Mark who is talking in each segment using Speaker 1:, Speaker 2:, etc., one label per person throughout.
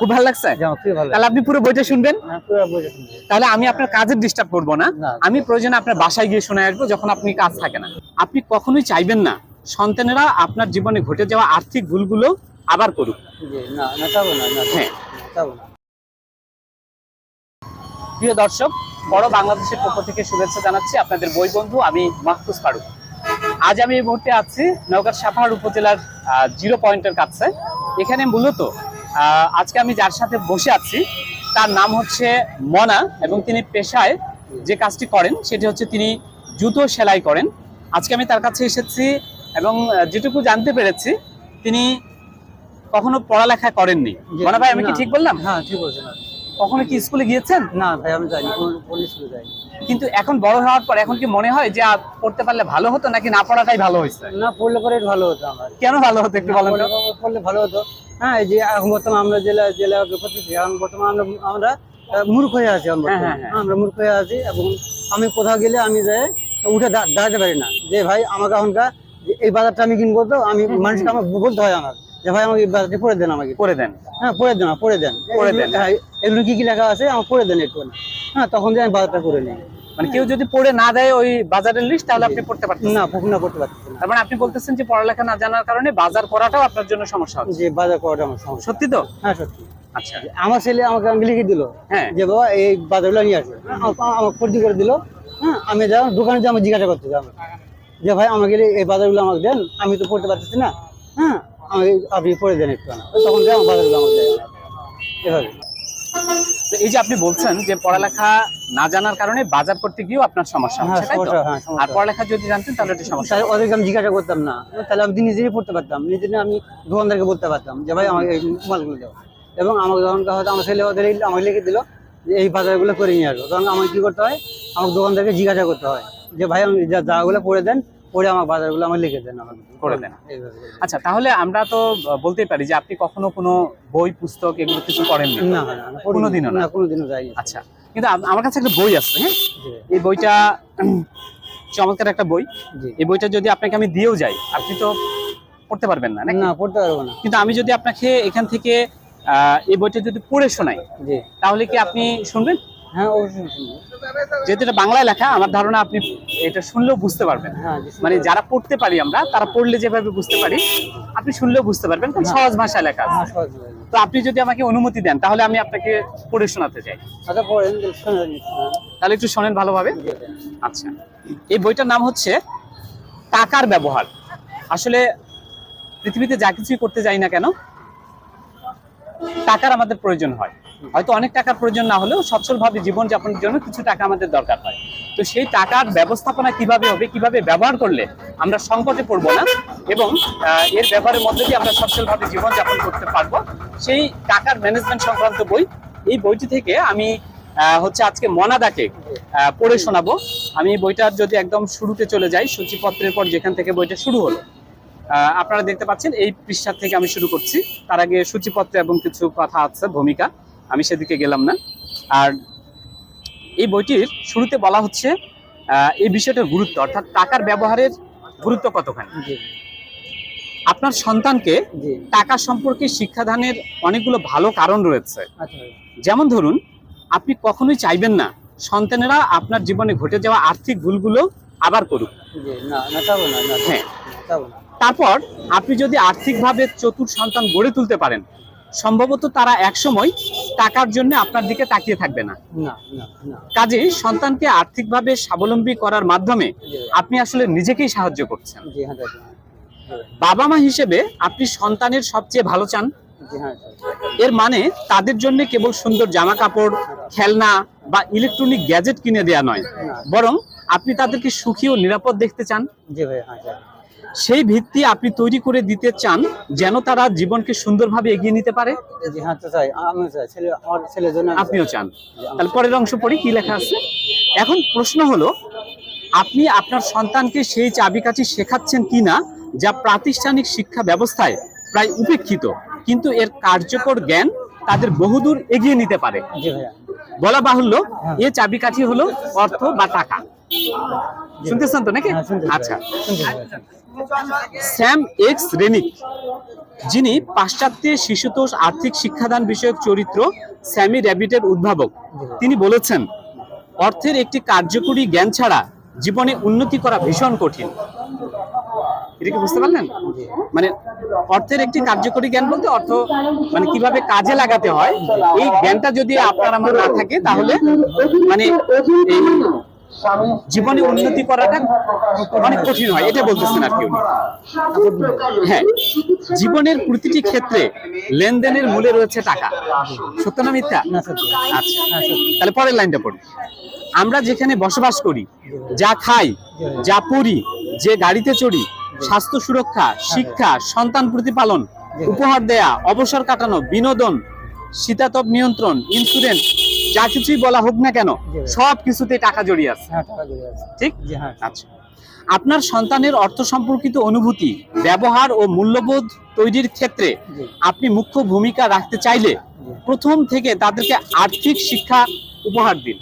Speaker 1: খুব ভালো লাগছে? তাহলে আপনি পুরো বইটা শুনবেন?
Speaker 2: হ্যাঁ।
Speaker 1: তাহলে আমি আপনার কাজের ডিস্টার্ব করব না।
Speaker 2: না।
Speaker 1: আমি প্রয়োজনে আপনার বাসায় গিয়ে শুনে আসব যখন আপনি কাজ থাকে না। আপনি কখনোই চাইবেন না সন্তানেরা আপনার জীবনে ঘটে যাওয়া আর্থিক ভুলগুলো আবার করুক। হ্যাঁ। প্রিয় দর্শক বড় বাংলাদেশের পক্ষ থেকে শুভেচ্ছা জানাচ্ছি আপনাদের বই বন্ধু আমি মাহফুজ ফারুক। আজ আমি এই মুহূর্তে আছি নওগাঁ সাপাহার উপজেলার জিরো পয়েন্টের কাছে। এখানে মূলত আজকে আমি যার সাথে বসে আছি তার নাম হচ্ছে মনা এবং তিনি পেশায় যে কাজটি করেন সেটি হচ্ছে তিনি জুতো সেলাই করেন। আজকে আমি তার কাছে এসেছি এবং যেটুকু জানতে পেরেছি তিনি কখনো পড়ালেখা করেননি। মনা ভাই আমি কি ঠিক বললাম?
Speaker 2: হ্যাঁ ঠিক বলছেন।
Speaker 1: কখনো কি স্কুলে গিয়েছেন?
Speaker 2: না ভাই আমি যাইনি কোন স্কুলে যাইনি।
Speaker 1: কিন্তু এখন বড় হওয়ার পর এখন কি মনে হয় যে পড়তে পারলে ভালো হতো নাকি না পড়াটাই ভালো হয়েছে?
Speaker 2: না পড়লে পরে ভালো হতো আমার।
Speaker 1: কেন ভালো হতো একটু বলেন
Speaker 2: পড়লে- ভালো হতো। হ্যাঁ এই যে এখন বর্তমানে আমরা জেলা জেলা করতেছি এখন বর্তমানে আমরা আমরা মূর্খ হয়ে আছি
Speaker 1: হ্যাঁ, হ্যাঁ, হ্যাঁ।
Speaker 2: আমরা মূর্খ হয়ে আছি এবং আমি কোথাও গেলে আমি যাই উঠে দাঁড়াতে পারি না। যে ভাই আমাকে এখনকার এই বাজারটা আমি কিনবো তো আমি মানুষকে আমার বলতে হয় আমার। যে ভাই আমাকে বাজারটা পড়ে দেন আমাকে।
Speaker 1: করে দেন।
Speaker 2: হ্যাঁ পড়ে দেন পরে দেন।
Speaker 1: পরে দেন।
Speaker 2: হ্যাঁ, এগুলো কি কি লেখা আছে? আমার পরে দেন একটু হ্যাঁ তখন যে আমি বাজারটা করে নিই।
Speaker 1: মানে কেউ যদি পড়ে না দেয় ওই বাজারের লিস্ট তাহলে আপনি পড়তে পারতেন
Speaker 2: না। না করতে পারছি না।
Speaker 1: তার মানে আপনি বলতেছেন যে পড়ালেখা না জানার কারণে বাজার করাটাও আপনার জন্য সমস্যা হচ্ছে।
Speaker 2: যে বাজার করাটা আমার সমস্যা।
Speaker 1: সত্যি তো?
Speaker 2: হ্যাঁ সত্যি।
Speaker 1: আচ্ছা।
Speaker 2: আমার ছেলে আমাকে আমাকে লিখে দিল
Speaker 1: হ্যাঁ।
Speaker 2: যে বাবা এই বাজারগুলো নিয়ে আসবে আমাকে পরিচি করে দিল। হ্যাঁ আমি যা দোকানে যে আমাকে জিজ্ঞাসা করতে যাব যে ভাই আমাকে এই বাজারগুলো আমাকে দেন আমি তো পড়তে পারতেছি না। হ্যাঁ আমাকে আপনি পড়ে দেন একটু তখন যে আমার দেয় এভাবে।
Speaker 1: তো এই যে আপনি বলছেন যে পড়ালেখা না জানার কারণে বাজার করতে গিয়েও আপনার সমস্যা
Speaker 2: হ্যাঁ
Speaker 1: হচ্ছে তাই তো?
Speaker 2: হ্যাঁ
Speaker 1: আর পড়ালেখা যদি জানতেন তাহলে একটু সমস্যা
Speaker 2: ওদেরকে আমি জিজ্ঞাসা করতাম না। তাহলে আমি নিজেই পড়তে পারতাম। নিজে আমি দোকানদারকে বলতে পারতাম যে ভাই আমাকে এই মালগুলো দাও। এবং আমাকে যখন হয়তো আমার ছেলে ওদের আমাকে লিখে দিল যে এই বাজারগুলো করে নিয়ে আসব তখন আমাকে কি করতে হয়? আমাকে দোকানদারকে জিজ্ঞাসা করতে হয় যে ভাই আমি যা জায়গাগুলো পড়ে দেন পড়ে আমার বাজারগুলো আমার লিখে দেন
Speaker 1: করে দেন। আচ্ছা তাহলে আমরা তো বলতেই পারি যে আপনি কখনো কোনো বই পুস্তক এগুলো কিছু করেন
Speaker 2: না
Speaker 1: কোনোদিনও না?
Speaker 2: কোনোদিনও যাইনি।
Speaker 1: আচ্ছা কিন্তু আমার কাছে একটা বই আছে হ্যাঁ? এই বইটা চমৎকার একটা বই। এই বইটা যদি আপনাকে আমি দিয়েও যাই আপনি তো পড়তে পারবেন না
Speaker 2: না পড়তে পারব না।
Speaker 1: কিন্তু আমি যদি আপনাকে এখান থেকে আহ, এই বইটা যদি পড়ে শোনাই তাহলে কি আপনি শুনবেন?
Speaker 2: হ্যাঁ অবশ্যই।
Speaker 1: যেহেতু এটা বাংলায় লেখা আমার ধারণা আপনি এটা শুনলেও বুঝতে পারবেন।
Speaker 2: হ্যাঁ
Speaker 1: মানে যারা পড়তে পারি আমরা তারা পড়লে যেভাবে বুঝতে পারি আপনি শুনলেও বুঝতে পারবেন খুব সহজ ভাষায় লেখা আছে।
Speaker 2: হ্যাঁ হয়ে।
Speaker 1: তো আপনি যদি আমাকে অনুমতি দেন তাহলে আমি আপনাকে পড়ে শোনাতে চাই।
Speaker 2: আচ্ছা পড়েন
Speaker 1: তাহলে একটু। শোনেন ভালোভাবে। আচ্ছা। এই বইটার নাম হচ্ছে টাকার ব্যবহার। আসলে পৃথিবীতে যা কিছুই করতে যাই না কেন টাকার আমাদের প্রয়োজন হয়। হয়তো অনেক টাকার প্রয়োজন না হলেও সচ্ছলভাবে জীবন যাপনের জন্য কিছু টাকা আমাদের দরকার হয়। তো সেই টাকার ব্যবস্থাপনা কীভাবে হবে, কীভাবে ব্যবহার করলে আমরা সংকটে পড়ব না এবং এর ব্যবহারের মধ্যে দিয়ে আমরা সচ্ছলভাবে জীবন যাপন করতে পারব, সেই টাকার ম্যানেজমেন্ট সংক্রান্ত বই, এই বইটি থেকে আমি হচ্ছে আজকে মনাদাকে পড়ে শোনাবো। আমি বইটার যদি একদম শুরুতে চলে যাই, সূচিপত্রের পর যেখান থেকে বইটা শুরু হলো আপনারা দেখতে পাচ্ছেন এই পৃষ্ঠা থেকে আমি শুরু করছি। তার আগে সূচিপত্র এবং কিছু কথা আছে, ভূমিকা। আমি সেদিকে গেলাম না। আর এই বইটির শুরুতে বলা হচ্ছে এই বিষয়টার গুরুত্ব অর্থাৎ টাকার ব্যবহারের গুরুত্ব কতখানি? আপনার সন্তানকে টাকা সম্পর্কে শিক্ষাদানের অনেকগুলো ভালো কারণ রয়েছে।
Speaker 2: আচ্ছা
Speaker 1: যেমন ধরুন আপনি কখনোই চাইবেন না সন্তানেরা আপনার জীবনে ঘটে যাওয়া আর্থিক ভুলগুলো আবার করুক। হ্যাঁ। তারপর আপনি যদি আর্থিকভাবে চতুর সন্তান গড়ে তুলতে পারেন সম্ভবত তারা একসময় টাকার জন্য আপনার দিকে তাকিয়ে থাকবে না। কাজে সন্তানকে আর্থিকভাবে স্বাবলম্বী করার মাধ্যমে আপনি আসলে নিজেকেই সাহায্য করছেন।
Speaker 2: হ্যাঁ
Speaker 1: বাবা মা হিসেবে আপনি সন্তানের সবচেয়ে ভালো চান।
Speaker 2: হ্যাঁ
Speaker 1: এর মানে তাদের জন্য কেবল সুন্দর জামা কাপড় খেলনা বা ইলেকট্রনিক গ্যাজেট কিনে দেয়া নয়। বরং আপনি তাদেরকে সুখী ও নিরাপদ দেখতে চান।
Speaker 2: জি ভাই যাব
Speaker 1: সেই ভিত্তি আপনি তৈরি করে দিতে চান যেন তারা জীবনকে সুন্দরভাবে এগিয়ে নিতে পারে?
Speaker 2: হ্যাঁ
Speaker 1: আপনিও চান। তাহলে পরের অংশ পড়ি কি লেখা আছে? এখন প্রশ্ন হলো আপনি আপনার সন্তানকে সেই চাবিকাঠি শেখাচ্ছেন কিনা যা প্রাতিষ্ঠানিক শিক্ষা ব্যবস্থায় প্রায় উপেক্ষিত কিন্তু এর কার্যকর জ্ঞান তাদের বহুদূর এগিয়ে নিতে পারে? বলা বাহুল্য
Speaker 2: হ্যাঁ।
Speaker 1: এ চাবিকাঠি হলো অর্থ বা টাকা। শুনতেছেন তো নাকি?
Speaker 2: হ্যাঁ।
Speaker 1: আচ্ছা। স্যাম এক্স রেনিক যিনি পাশ্চাত্যের শিশুতোষ আর্থিক শিক্ষাদান বিষয়ক চরিত্র স্যামি র্যাবিটের উদ্ভাবক। তিনি বলেছেন অর্থের একটি কার্যকরী জ্ঞান ছাড়া জীবনে উন্নতি করা ভীষণ কঠিন। এটা কি বুঝতে পারলেন? মানে অর্থের একটি কার্যকরী জ্ঞান বলতে অর্থ মানে কীভাবে কাজে লাগাতে হয় এই জ্ঞানটা যদি আপনার আমার না থাকে তাহলে মানে জীবনে উন্নতি করাটা অনেক কঠিন হয় এটা বলতেছেন আর কি উনি। হ্যাঁ জীবনের প্রতিটি ক্ষেত্রে লেনদেনের মূলে রয়েছে টাকা। সত্য না মিথ্যা? আচ্ছা
Speaker 2: হ্যাঁ
Speaker 1: তাহলে পরের লাইনটা পড়ি। আমরা যেখানে বসবাস করি যা খাই যা পড়ি যে গাড়িতে চড়ি স্বাস্থ্য সুরক্ষা শিক্ষা সন্তান প্রতিপালন উপহার দেয়া অবসর কাটানো বিনোদন শীতাতপ নিয়ন্ত্রণ ইন্স্যুরেন্স যা কিছুই বলা হোক না কেন সব কিছুতে টাকা জড়িয়ে আছে।
Speaker 2: হ্যাঁ
Speaker 1: ঠিক?
Speaker 2: হ্যাঁ।
Speaker 1: আচ্ছা। আপনার সন্তানের অর্থ সম্পর্কিত অনুভূতি ব্যবহার ও মূল্যবোধ তৈরির ক্ষেত্রে আপনি মুখ্য ভূমিকা রাখতে চাইলে প্রথম থেকে তাদেরকে আর্থিক শিক্ষা উপহার দিন।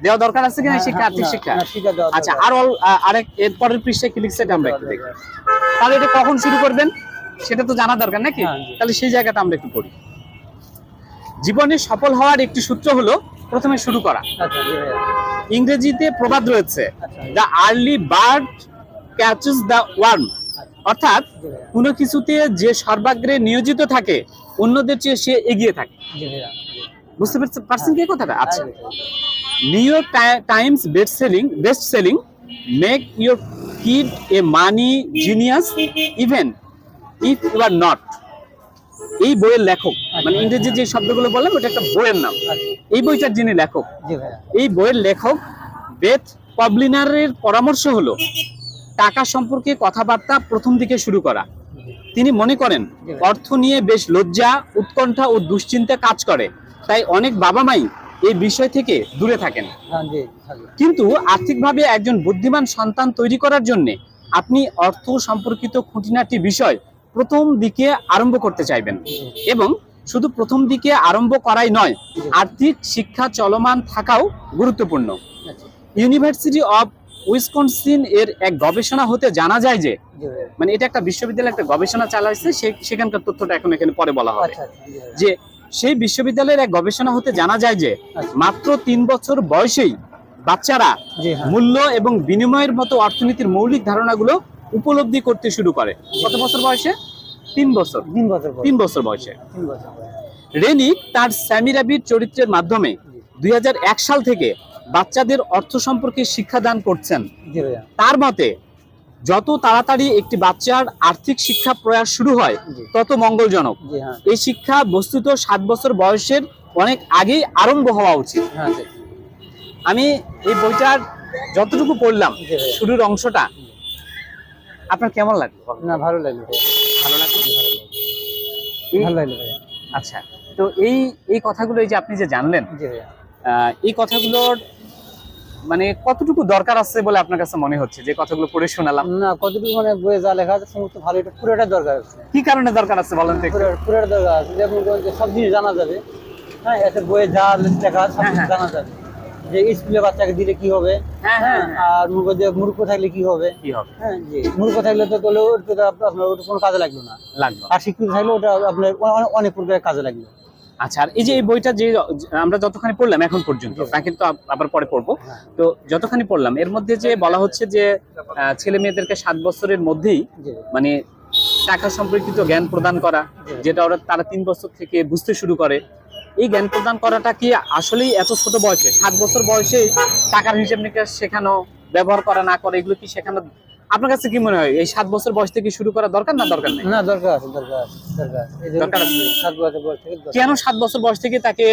Speaker 1: দেওয়া দরকার আছে কিনা?
Speaker 2: হ্যাঁ,
Speaker 1: শিক্ষা আর্থিক শিক্ষা? আচ্ছা আর আরেক এর পরের পৃষ্ঠায় ক্লিক সেট আমরা একটু দেখি। তাহলে এটা কখন শুরু করবেন? সেটা তো জানা দরকার নাকি? তাহলে সেই জায়গাটা আমরা একটু পড়ি। জীবনে সফল হওয়ার একটি সূত্র হলো প্রথমে শুরু করা।
Speaker 2: আচ্ছা
Speaker 1: ইংরেজিতে প্রবাদ রয়েছে the early bird catches the worm অর্থাৎ কোনো কিছুতে যে সর্বাগ্রে নিয়োজিত থাকে অন্যদের চেয়ে সে এগিয়ে থাকে। বুঝতে পারছেন- কি কথাটা? আচ্ছা। New York Times best selling best selling make your kid a money genius even if you are not এই বইয়ের লেখক মানে ইংরেজি যে শব্দগুলো বললাম ওটা একটা বইয়ের নাম।
Speaker 2: আচ্ছা।
Speaker 1: এই বইটার যিনি লেখক এই বইয়ের লেখক বেথ পবলিনারের পরামর্শ হলো টাকা সম্পর্কে কথাবার্তা প্রথম দিকে শুরু করা। তিনি মনে করেন অর্থ নিয়ে বেশ লজ্জা উৎকণ্ঠা ও দুশ্চিন্তা কাজ করে। তাই অনেক বাবা মাই এই বিষয় থেকে দূরে থাকেন।
Speaker 2: হ্যাঁ
Speaker 1: কিন্তু আর্থিকভাবে একজন বুদ্ধিমান সন্তান তৈরি করার জন্য আপনি অর্থ সম্পর্কিত খুঁটিনাটি বিষয় প্রথম দিকে আরম্ভ করতে চাইবেন এবং শুধু প্রথম দিকে আরম্ভ করাই নয় আর্থিক শিক্ষা চলমান থাকাও গুরুত্বপূর্ণ ইউনিভার্সিটি অফ উইসকনসিন এর এক গবেষণা হতে জানা যায় যে মানে এটা একটা বিশ্ববিদ্যালয় একটা গবেষণা চালাইছে সেখানকার তথ্যটা এখন এখানে পরে বলা হবে
Speaker 2: আচ্ছা আচ্ছা।
Speaker 1: যে সেই বিশ্ববিদ্যালয়ের এক গবেষণা হতে জানা যায় যে
Speaker 2: আচ্ছা।
Speaker 1: মাত্র তিন বছর বয়সেই বাচ্চারা
Speaker 2: হ্যাঁ
Speaker 1: মূল্য এবং বিনিময়ের মতো অর্থনীতির মৌলিক ধারণাগুলো উপলব্ধি করতে শুরু করে। কত বছর বয়সে? তিন বছর।
Speaker 2: তিন বছর
Speaker 1: তিন বছর বয়সে। রেনিক তার স্যামি র্যাবিট চরিত্রের মাধ্যমে দুই হাজার এক সাল থেকে বাচ্চাদের অর্থ সম্পর্কে শিক্ষাদান করছেন। তার মতে যত তাড়াতাড়ি একটি বাচ্চার আর্থিক শিক্ষা প্রয়াস শুরু হয় তত মঙ্গলজনক।
Speaker 2: হ্যাঁ।
Speaker 1: এই শিক্ষা বস্তুত সাত বছর বয়সের অনেক আগেই আরম্ভ হওয়া উচিত।
Speaker 2: হ্যাঁ
Speaker 1: আমি এই বইটার যতটুকু পড়লাম শুরুর অংশটা আপনার কেমন লাগল?
Speaker 2: না ভালো লাগল
Speaker 1: ভালো লাগল
Speaker 2: ভালো লাগল। ভালো লাগল
Speaker 1: আচ্ছা তো এই এই কথাগুলো এই যে আপনি যে জানলেন এই কথাগুলোর মানে কতটুকু দরকার আছে বলে আপনার কাছে মনে হচ্ছে? যে কথাগুলো পড়ে শোনালাম।
Speaker 2: না কতটুকু মানে বইয়ে যা লেখা আছে সমস্ত ভালো এটা পুরোটা দরকার আছে।
Speaker 1: কি কারণে দরকার আছে বলেন তো
Speaker 2: পুরোটা দরকার আছে। যেমন সব জিনিস জানা যাবে। হ্যাঁ এতে বইয়ে যা লেখা আছে সব
Speaker 1: হ্যাঁ, হ্যাঁ।
Speaker 2: জানা যাবে। যে স্কুলে বাচ্চাকে দিলে কি হবে?
Speaker 1: হ্যাঁ হ্যাঁ হ্যাঁ।
Speaker 2: আর মূর্খ যে মূর্খ থাকলে কি হবে?
Speaker 1: কি হবে?
Speaker 2: হ্যাঁ জি। মূর্খ থাকলে তো তাহলে তো আপনার ওটা কোনো কাজে লাগল না।
Speaker 1: লাগল।
Speaker 2: আর শিক্ষিত থাকলে ওটা আপনার অনেক- প্রকারের কাজে লাগল।
Speaker 1: আচ্ছা আর এই যে এই বইটা যে আমরা যতখানি পড়লাম এখন পর্যন্ত তা কিন্তু আবার পরে পড়ব। তো যতখানি পড়লাম এর মধ্যে যে বলা হচ্ছে যে ছেলে মেয়েদেরকে সাত বছরের মধ্যেই মানে টাকা সম্পর্কিত জ্ঞান প্রদান করা যেটা ওরা তারা তিন বছর থেকে বুঝতে শুরু করে। এই জ্ঞান প্রদান করাটা কি আসলেই এত ছোট বয়সে? সাত বছর বয়সে টাকার হিসেব নিকাশ শেখানো, ব্যবহার করা না করে, এগুলো কি শেখানো আপনার কাছে কি মনে হয় এই সাত বছর বয়স থেকে শুরু করা দরকার না দরকার নেই?
Speaker 2: না দরকার আছে দরকার আছে দরকার আছে। এই যে
Speaker 1: দরকার আছে।
Speaker 2: সাত বছর বয়স থেকে
Speaker 1: কেন সাত বছর বয়স থেকে তাকে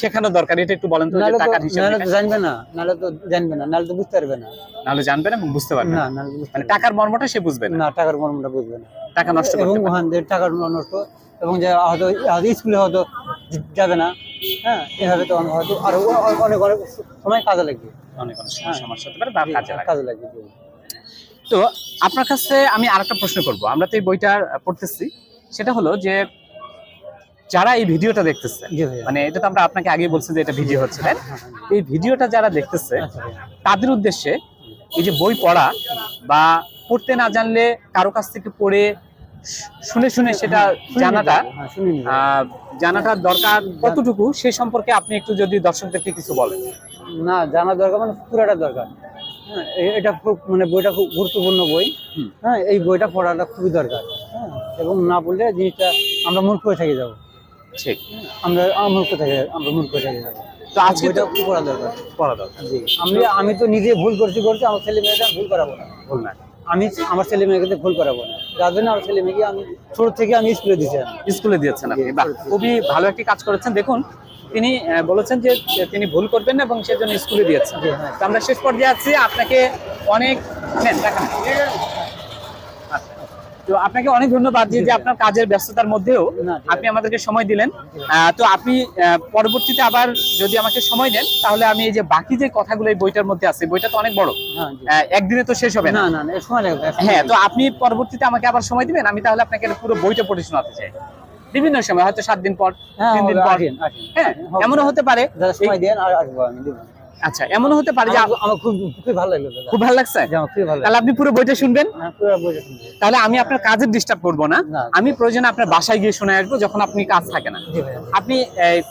Speaker 1: শেখানো দরকার? এটা একটু বলেন তো যে
Speaker 2: নাহলে তো
Speaker 1: টাকার হিসাব
Speaker 2: নাহলে তো জানবে না নাহলে তো জানবে না নাহলে তো বুঝতে পারবে না।
Speaker 1: নাহলে জানবেন এবং বুঝতে পারবেন
Speaker 2: না। নাহলে
Speaker 1: মানে টাকার মর্মটা সে বুঝবে
Speaker 2: না।
Speaker 1: না
Speaker 2: না টাকার মর্মটা বুঝবে না।
Speaker 1: টাকা নষ্ট
Speaker 2: এবং
Speaker 1: করতে পারে
Speaker 2: ওখান থেকে টাকার নষ্ট এবং যে হয়তো স্কুলে হয়তো যাবে না হ্যাঁ এভাবে তো হয়তো আরও অনেক অনেক সময় কাজে লাগবে।
Speaker 1: অনেক অনেক সমস্যা সমস্যা হতে পারে কাজে
Speaker 2: লাগবে।
Speaker 1: তো আপনার কাছে আমি আরেকটা প্রশ্ন করব। আমরা তো এই বইটা পড়তেছি। সেটা হলো যে যারা এই ভিডিওটা দেখতেছে মানে এটা তো আমরা আপনাকে আগে বলছি যে এটা ভিডিও হচ্ছে তাই
Speaker 2: হ্যাঁ, হ্যাঁ।
Speaker 1: এই ভিডিওটা যারা দেখতেছে
Speaker 2: আচ্ছা
Speaker 1: তাদের উদ্দেশ্যে এই যে বই পড়া বা পড়তে না জানলে কারও কাছ থেকে পড়ে শুনে শুনে সেটা জানাটা
Speaker 2: হ্যাঁ,
Speaker 1: জানাটার দরকার কতটুকু? সেই সম্পর্কে আপনি একটু যদি দর্শকদেরকে কিছু বলেন।
Speaker 2: না জানা দরকার মানে পুরাটা দরকার। হ্যাঁ, এটা খুব মানে বইটা খুব গুরুত্বপূর্ণ বই। হ্যাঁ এই বইটা পড়াটা খুবই দরকার। হ্যাঁ এবং না পড়লে জিনিসটা আমরা মূর্খ হয়ে থেকে যাব।
Speaker 1: ঠিক।
Speaker 2: আমরা মূর্খ থেকে আমরা মূর্খ হয়ে থেকে যাব।
Speaker 1: তো আজকে
Speaker 2: খুব পড়া দরকার।
Speaker 1: পড়া দরকার।
Speaker 2: জি। আমি আমি তো নিজে ভুল করছি করছি আমার ছেলে মেয়েটা ভুল করাবো না।
Speaker 1: ভুল না।
Speaker 2: আমি আমার ছেলে মেয়েকে ভুল করাবো না। যার জন্য আমার ছেলে মেয়েকে আমি ছোট থেকে আমি স্কুলে দিয়েছি
Speaker 1: স্কুলে দিয়েছেন আপনি। খুবই ভালো একটি কাজ করেছেন। দেখুন তিনি বলেছেন যে তিনি ভুল করবেন না এবং সেজন্য স্কুলে দিয়েছেন।
Speaker 2: হ্যাঁ।
Speaker 1: তো আমরা শেষ পর্যায়ে আছি আপনাকে অনেক নেন, আচ্ছা। তো আপনাকে অনেক ধন্যবাদ যে আপনার কাজের ব্যস্ততার মধ্যেও আপনি আমাদেরকে সময় দিলেন। তো আপনি পরবর্তীতে আবার যদি আমাকে সময় দেন তাহলে আমি এই যে বাকি যে কথাগুলো এই বইটার মধ্যে আছে বইটা তো অনেক বড়।
Speaker 2: হ্যাঁ
Speaker 1: একদিনে তো শেষ হবে না।
Speaker 2: না না না সময় লাগবে
Speaker 1: হ্যাঁ তো আপনি পরবর্তীতে আমাকে আবার সময় দিবেন আমি তাহলে আপনাকে পুরো বইটা পড়ে শোনাতে চাই। বিভিন্ন সময় হয়তো সাত দিন পর
Speaker 2: হ্যাঁ
Speaker 1: তিন দিন পর। হ্যাঁ এমনও হতে পারে।
Speaker 2: সময় দেন আর আসব আমি
Speaker 1: আচ্ছা এমনও হতে পারে যে
Speaker 2: আমার- খুব খুবই ভালো লাগল
Speaker 1: খুব ভালো লাগছে? তাহলে আপনি পুরো বইটা শুনবেন?
Speaker 2: হ্যাঁ
Speaker 1: তাহলে আমি আপনার কাজের ডিস্টার্ব করব না। আমি প্রয়োজনে আপনার বাসায় গিয়ে শুনে আসব যখন আপনি কাজ থাকে না। আপনি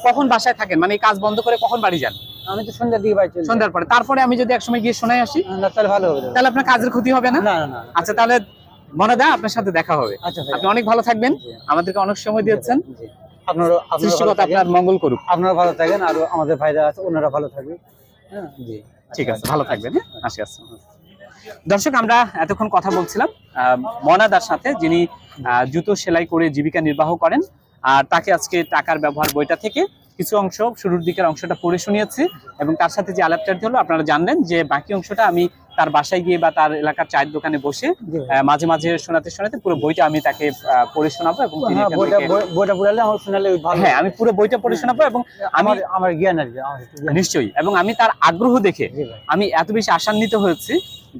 Speaker 1: কখন বাসায় থাকেন? মানে কাজ বন্ধ করে কখন বাড়ি যান?
Speaker 2: আমি তো সন্ধ্যার দিকে বাড়ি
Speaker 1: সন্ধ্যার পরে। তারপরে আমি যদি একসময় গিয়ে শোনাই আসি
Speaker 2: তাহলে ভালো হবে
Speaker 1: তাহলে আপনার কাজের ক্ষতি হবে না। আচ্ছা তাহলে মনে দা আপনার সাথে দেখা হবে।
Speaker 2: আচ্ছা
Speaker 1: আপনি অনেক ভালো থাকবেন। আমাদেরকে অনেক সময় দিয়েছেন।
Speaker 2: আপনারা
Speaker 1: সৃষ্টিকতা আপনার মঙ্গল করুক।
Speaker 2: আপনারা ভালো থাকেন আর আমাদের ভাইরা আছে ওনারা ভালো থাকবে হ্যাঁ? জি
Speaker 1: ঠিক আছে ভালো থাকবেন হ্যাঁ? আসি আসি। দর্শক আমরা এতক্ষণ কথা বলছিলাম। আহ, মনাদার সাথে যিনি জুতো সেলাই করে জীবিকা নির্বাহ করেন আর তাকে আজকে টাকার ব্যবহার বইটা থেকে কিছু অংশ শুরুর দিকের অংশটা পড়ে শুনিয়েছি। এবং তার সাথে যে আলাপচারিত হলো আপনারা জানলেন যে বাকি অংশটা আমি তার বাসায় গিয়ে বা তার এলাকার চায়ের দোকানে বসে মাঝে মাঝে শোনাতে শোনাতে পুরো বইটা আমি তাকে পড়ে শোনাবো এবং
Speaker 2: হ্যাঁ বইটা পড়ালে আমার শোনালে
Speaker 1: হ্যাঁ আমি পুরো বইটা পড়ে শোনাবো এবং আমি
Speaker 2: আমার আমার জ্ঞান। আর।
Speaker 1: নিশ্চয়ই এবং আমি তার আগ্রহ দেখে আমি এত বেশি আশান্বিত হয়েছি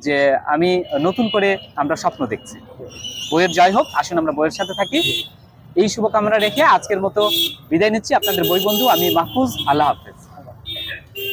Speaker 1: যে আমি নতুন করে আমরা স্বপ্ন দেখছি। বইয়ের জয় হোক আসুন আমরা বইয়ের সাথে থাকি। এই শুভকামনা রেখে আজকের মতো বিদায় নিচ্ছি। আপনাদের বই বন্ধু আমি মাহফুজ আল্লাহ হাফেজ।